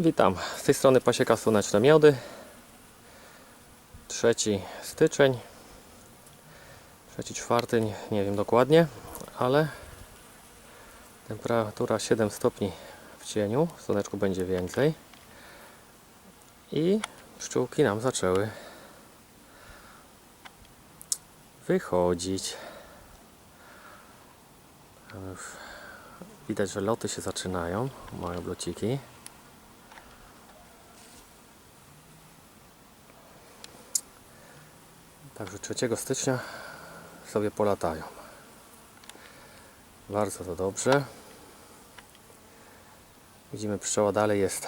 Witam, z tej strony pasieka Słoneczne Miody. 3 styczeń. 3, czwarty, nie, wiem dokładnie, ale temperatura 7 stopni w cieniu, w słoneczku będzie więcej. I pszczółki nam zaczęły wychodzić. Widać, że loty się zaczynają, moje blociki. Także 3 stycznia sobie polatają. Bardzo to dobrze. Widzimy, pszczoła dalej jest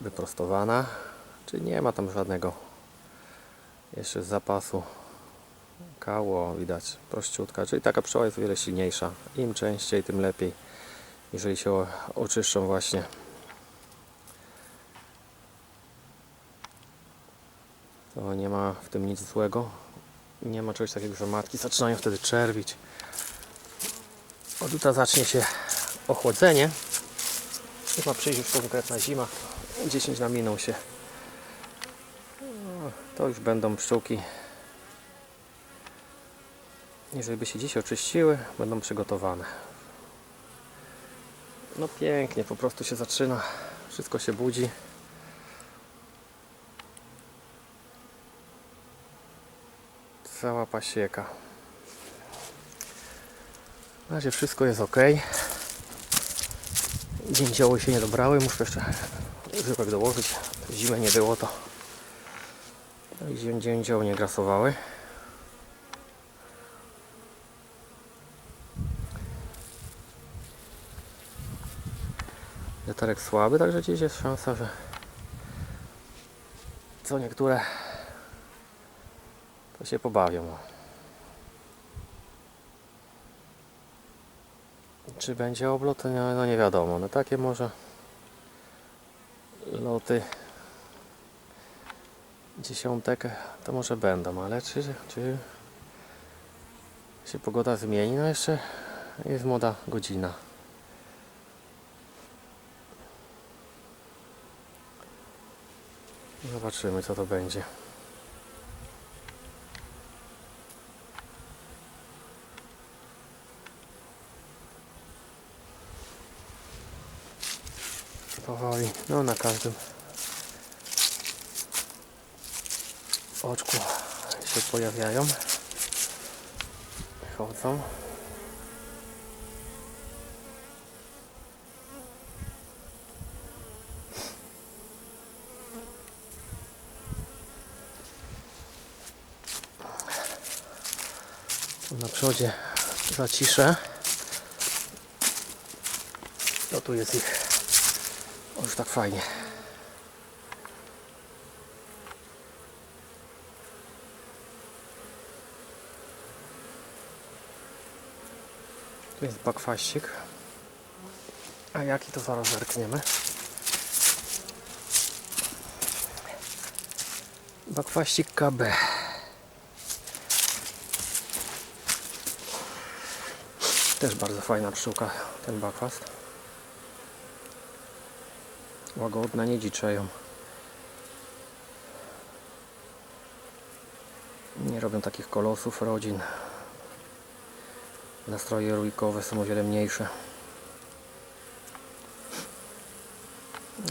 wyprostowana, czyli nie ma tam żadnego jeszcze zapasu kało, widać prościutka, czyli taka pszczoła jest o wiele silniejsza. Im częściej, tym lepiej, jeżeli się oczyszczą właśnie to nie ma w tym nic złego. Nie ma czegoś takiego, że matki zaczynają wtedy czerwić. Od jutra zacznie się ochłodzenie. Chyba przyjść już konkretna zima. 10 na minął się. No, To już będą pszczółki. Jeżeli by się dziś oczyściły, będą przygotowane. No pięknie, po prostu się zaczyna. Wszystko się budzi. Cała pasieka. Na razie wszystko jest ok. Dzięcioły się nie dobrały, muszę jeszcze żywek dołożyć. Zimę nie było to. No i dzię- dzięcioły nie grasowały. Wiaterek słaby, także dziś jest szansa, że co niektóre to się pobawią. Czy będzie oblot? No, no nie wiadomo. No takie może loty dziesiątek to może będą, ale czy, czy się pogoda zmieni? No jeszcze jest młoda godzina. Zobaczymy co to będzie. Powoli, no na każdym oczku się pojawiają. Chodzą. Na przodzie zaciszę. No tu jest ich o, już tak fajnie. Tu jest bakwaścik. A jaki to zaraz zerkniemy. Bakwaścik KB. Też bardzo fajna pszczółka, ten bakwast. Łagodne, nie dziczeją. Nie robią takich kolosów rodzin. Nastroje rójkowe są o wiele mniejsze.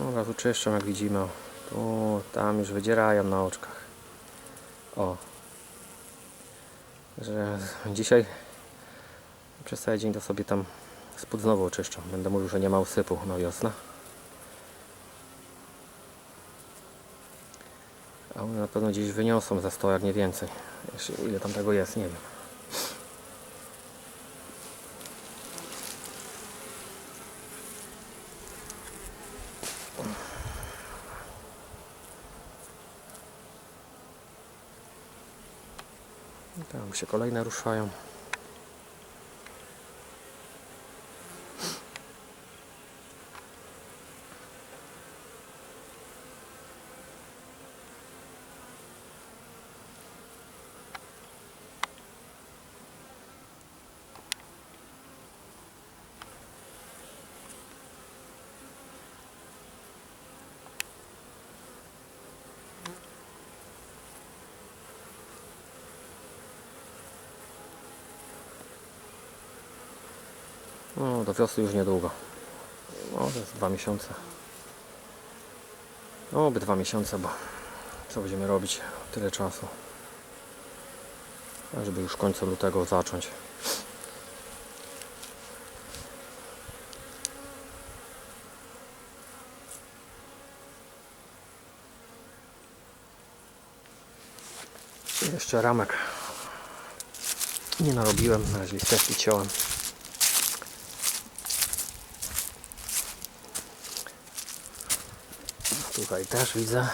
Od razu czyszczą jak widzimy. Tu, tam już wydzierają na oczkach. O. Że dzisiaj przez cały dzień to sobie tam spód znowu oczyszczą. Będę mówił, że nie ma usypu na wiosnę. A one na pewno gdzieś wyniosą za 100, jak nie więcej. Jeszcze ile tam tego jest, nie wiem. Tam się kolejne ruszają. No, do wiosny już niedługo. Z dwa miesiące. No, oby dwa miesiące, bo co będziemy robić tyle czasu. A żeby już w końcu lutego zacząć. Jeszcze ramek nie narobiłem, na razie listewki ciąłem. Tutaj też widzę.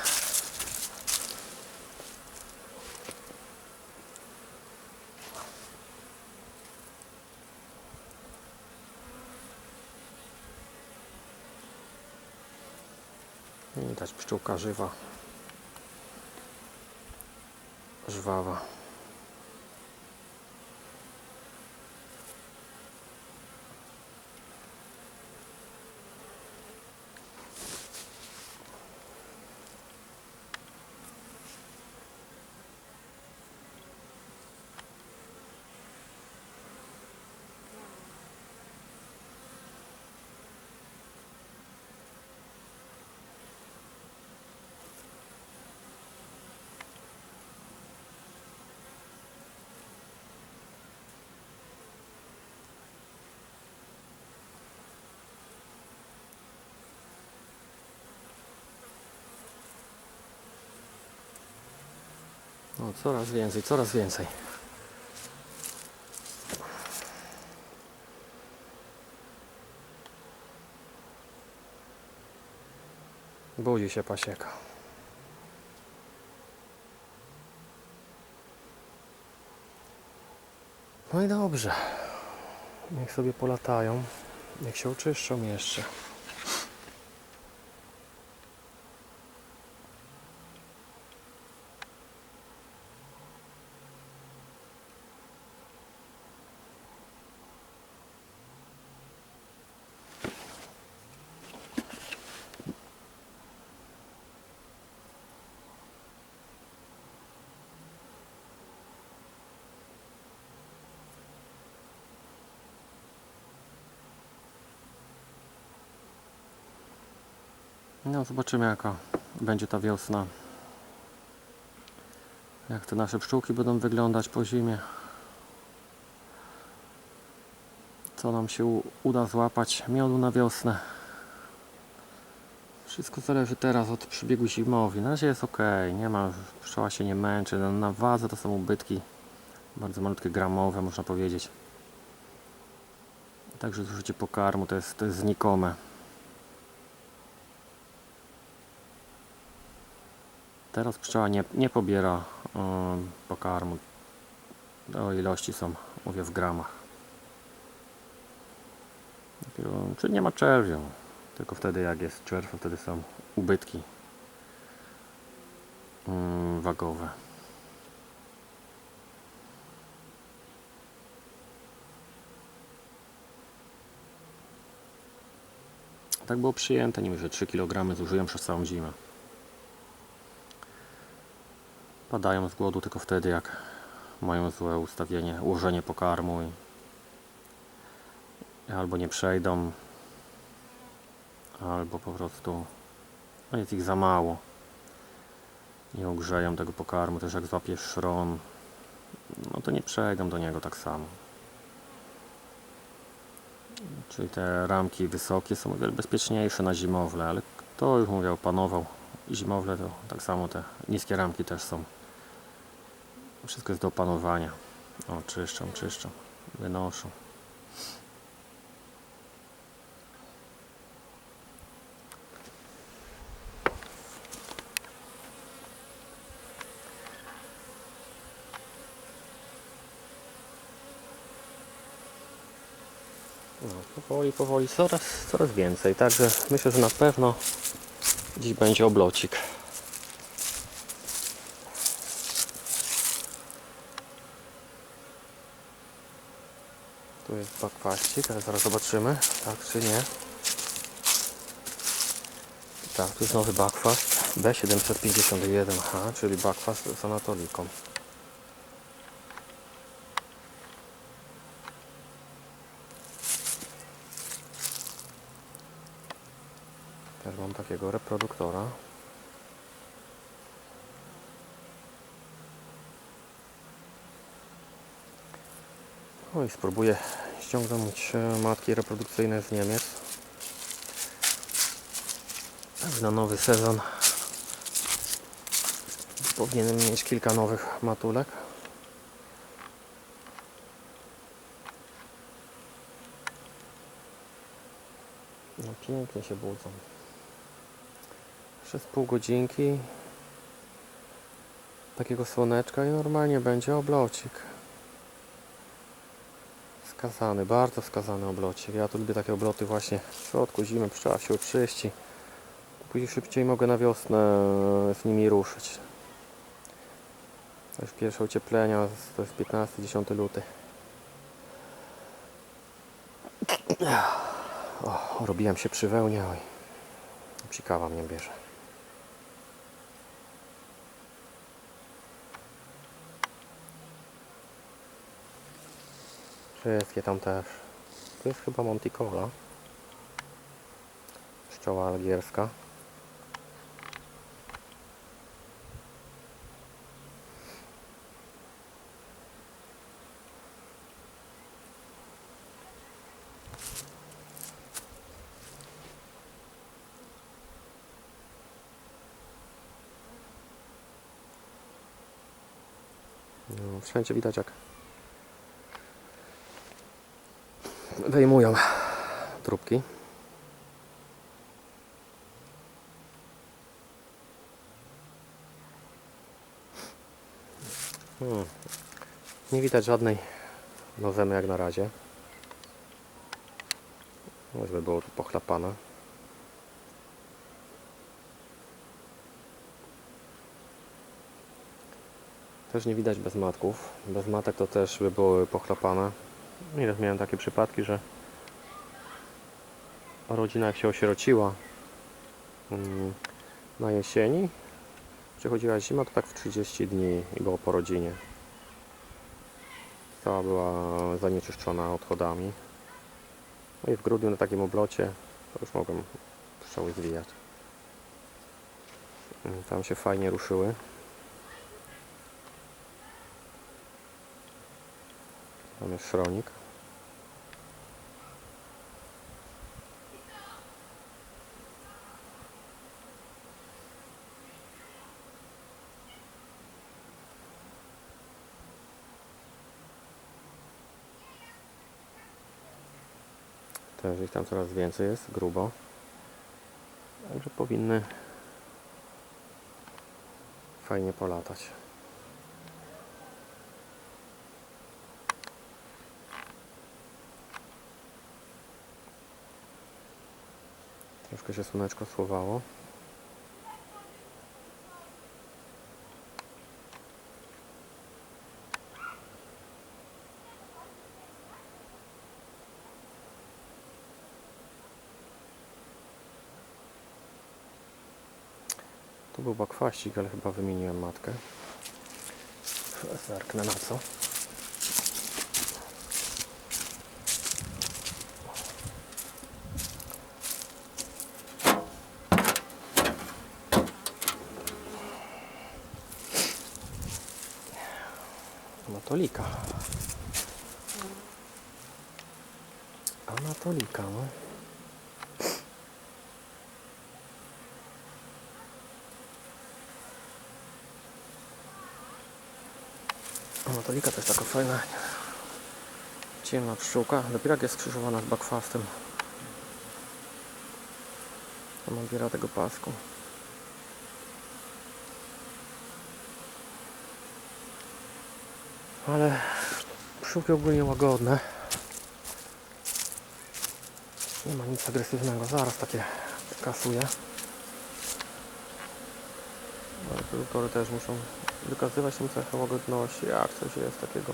Widać pszczółka żywa. Żwawa. No, coraz więcej, coraz więcej. Budzi się pasieka. No i dobrze. Niech sobie polatają. Niech się oczyszczą jeszcze. No zobaczymy jaka będzie ta wiosna. Jak te nasze pszczółki będą wyglądać po zimie. Co nam się uda złapać miodu na wiosnę. Wszystko zależy teraz od przebiegu zimowi. Na razie jest ok, nie ma, pszczoła się nie męczy. Na- Na wadze to są ubytki bardzo malutkie gramowe można powiedzieć. Także zużycie pokarmu to jest, to jest znikome. Teraz pszczoła nie, nie pobiera pokarmu. O ilości są, mówię, w gramach. Czyli nie ma czerwiu. Tylko wtedy jak jest czerw, to wtedy są ubytki wagowe. Tak było przyjęte, nie że 3 kg zużyłem przez całą zimę. Padają z głodu tylko wtedy, jak mają złe ustawienie, ułożenie pokarmu i albo nie przejdą, albo po prostu no jest ich za mało. Nie ogrzeją tego pokarmu, też jak złapie szron, no to nie przejdą do niego tak samo. Czyli te ramki wysokie są o wiele bezpieczniejsze na zimowle, ale kto już mówię opanował zimowle, to tak samo te niskie ramki też są. Wszystko jest do opanowania. O, czyszczą, czyszczą, wynoszą. No, powoli, powoli, coraz, coraz więcej. Także myślę, że na pewno dziś będzie oblocik. Tu jest bakwaścik, ale zaraz zobaczymy, tak czy nie. Tak, tu jest nowy bakwast B751H, czyli bakwast z anatoliką. Też mam takiego reproduktora. No i spróbuję ściągnąć e, matki reprodukcyjne z Niemiec. Tak, Na nowy sezon powinienem mieć kilka nowych matulek. No pięknie się budzą. Przez pół godzinki takiego słoneczka i normalnie będzie oblocik. Skazany, bardzo skazany oblocik. Ja tu lubię takie obloty właśnie w środku zimy, pszczoła się oczyści. Później szybciej mogę na wiosnę z nimi ruszyć. To już pierwsze ocieplenia, to jest 15-10 luty. O, robiłem się przy wełnie, oj. Psikawa mnie bierze. Wszystkie tam też. To jest chyba Monticola. Pszczoła algierska. No, wszędzie widać jak wyjmują trupki. Hmm. Nie widać żadnej nozemy jak na razie. No, żeby było tu pochlapane. Też nie widać bez matków. Bez matek to też by były pochlapane. Nieraz miałem takie przypadki, że rodzina jak się osierociła mm, na jesieni, przychodziła zima, to tak w 30 dni było po rodzinie. Cała była zanieczyszczona odchodami. No i w grudniu na takim oblocie to już mogłem pszczoły zwijać. Mm, Tam się fajnie ruszyły. Tam jest szronik. Też ich tam coraz więcej jest, grubo. Także powinny fajnie polatać. Troszkę się słoneczko słowało. Tu był bakwaścik, ale chyba wymieniłem matkę. Zerknę na co. Anatolika. Anatolika, no. Anatolika to jest taka fajna ciemna pszczółka. Dopiero jak jest skrzyżowana z bakwastem. To nabiera tego pasku. Ale pszczółki ogólnie łagodne. Nie ma nic agresywnego. Zaraz takie kasuje. Ale produktory też muszą wykazywać tą cechę łagodności. Jak coś jest takiego,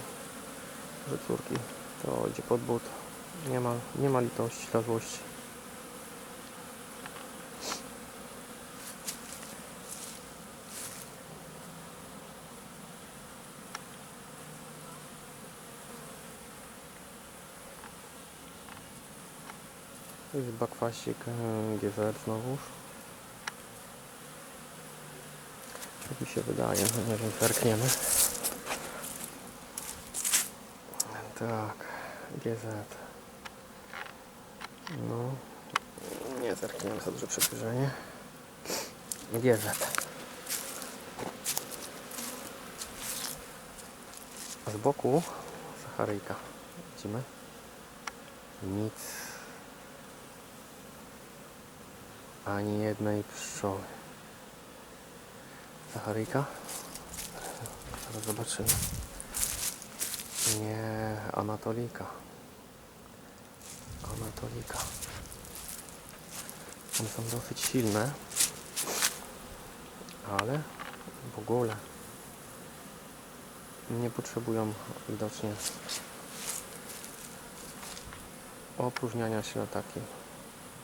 że córki to idzie pod but. Nie ma, nie ma litości dla złości. Jest bakwasik e, GZ znowuż. Tak mi się wydaje, nie wiem, zerkniemy. Tak, GZ. No, nie zerkniemy, za duże przybliżenie. GZ. Z boku Sacharyjka. Widzimy? Nic. Ani jednej pszczoły. Sacharyjka? Zaraz zobaczymy. Nie, Anatolika. Anatolika. One są dosyć silne, ale w ogóle nie potrzebują widocznie opróżniania się na takie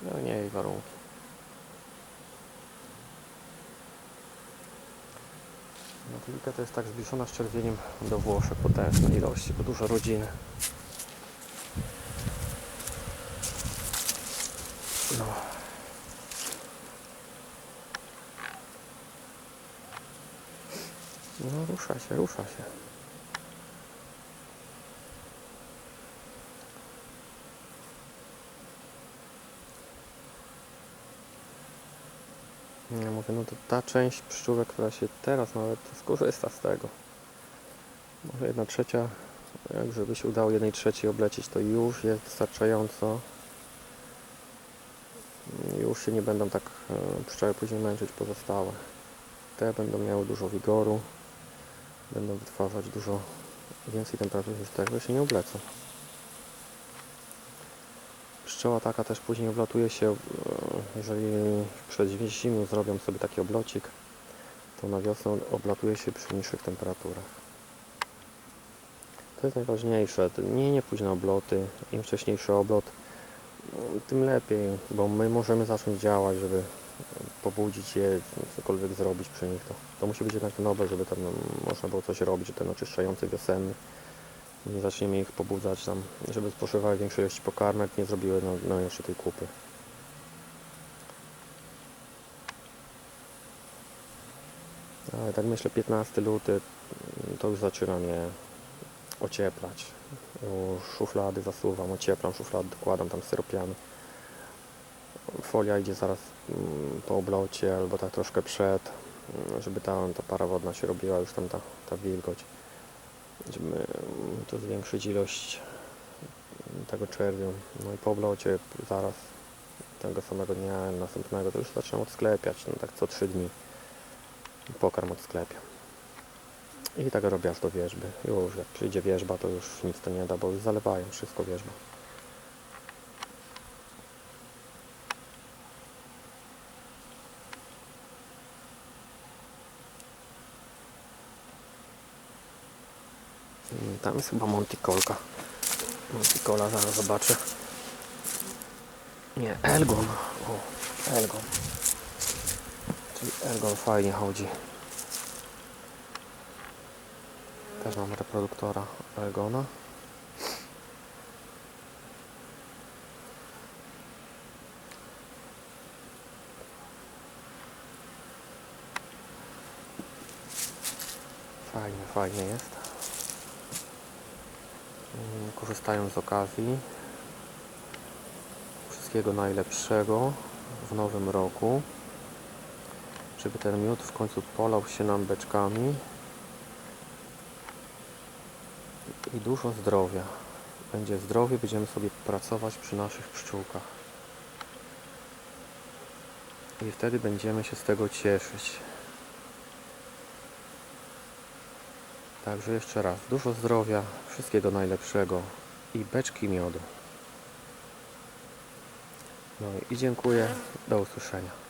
no nie jej warunki. Anatolika to jest tak zbliżona z czerwieniem do Włoszech potężnej ilości, bo dużo rodziny. No. No rusza się, rusza się. Ja mówię, no to ta część pszczółek, która się teraz nawet skorzysta z tego. Może jedna trzecia, jak żeby się udało jednej trzeciej oblecieć, to już jest wystarczająco. Już się nie będą tak e, pszczoły później męczyć pozostałe. Te będą miały dużo wigoru, będą wytwarzać dużo więcej temperatury niż te, które się nie oblecą. Pszczoła taka też później oblatuje się, e, jeżeli przed zimą zrobią sobie taki oblocik, to na wiosnę oblatuje się przy niższych temperaturach. To jest najważniejsze. Nie, nie późne obloty. Im wcześniejszy oblot, no, tym lepiej, bo my możemy zacząć działać, żeby pobudzić je, cokolwiek zrobić przy nich. To, to musi być jednak oblot, żeby tam no, można było coś robić, ten oczyszczający wiosenny. Nie zaczniemy ich pobudzać tam, żeby spożywały większej ilości pokarmek, nie zrobiły no, no jeszcze tej kupy. Ale tak myślę 15 luty mm, to już zaczyna mnie ocieplać. Szuflady zasuwam, ocieplam szuflady, dokładam tam syropiany. Folia idzie zaraz mm, po oblocie albo tak troszkę przed, mm, żeby ta, ta para wodna się robiła, już tam ta, ta wilgoć. Żeby tu zwiększyć ilość tego czerwiu. No i po oblocie zaraz tego samego dnia następnego to już zaczynam odsklepiać, no tak co 3 dni pokarm odsklepiam. I tak robię aż do wierzby. Już jak przyjdzie wierzba, to już nic to nie da, bo już zalewają wszystko wierzba. Mm, Tam jest chyba Monticolka. Monticola, zaraz zobaczę. Nie, Elgon. O, Elgon. Czyli Elgon fajnie chodzi. Też mam reproduktora Elgona. Fajnie, fajnie jest. Mm, Korzystając z okazji. Wszystkiego najlepszego w nowym roku. Żeby ten miód w końcu polał się nam beczkami. I dużo zdrowia. Będzie zdrowie, będziemy sobie pracować przy naszych pszczółkach. I wtedy będziemy się z tego cieszyć. Także jeszcze raz, dużo zdrowia, wszystkiego najlepszego i beczki miodu. No i dziękuję, do usłyszenia.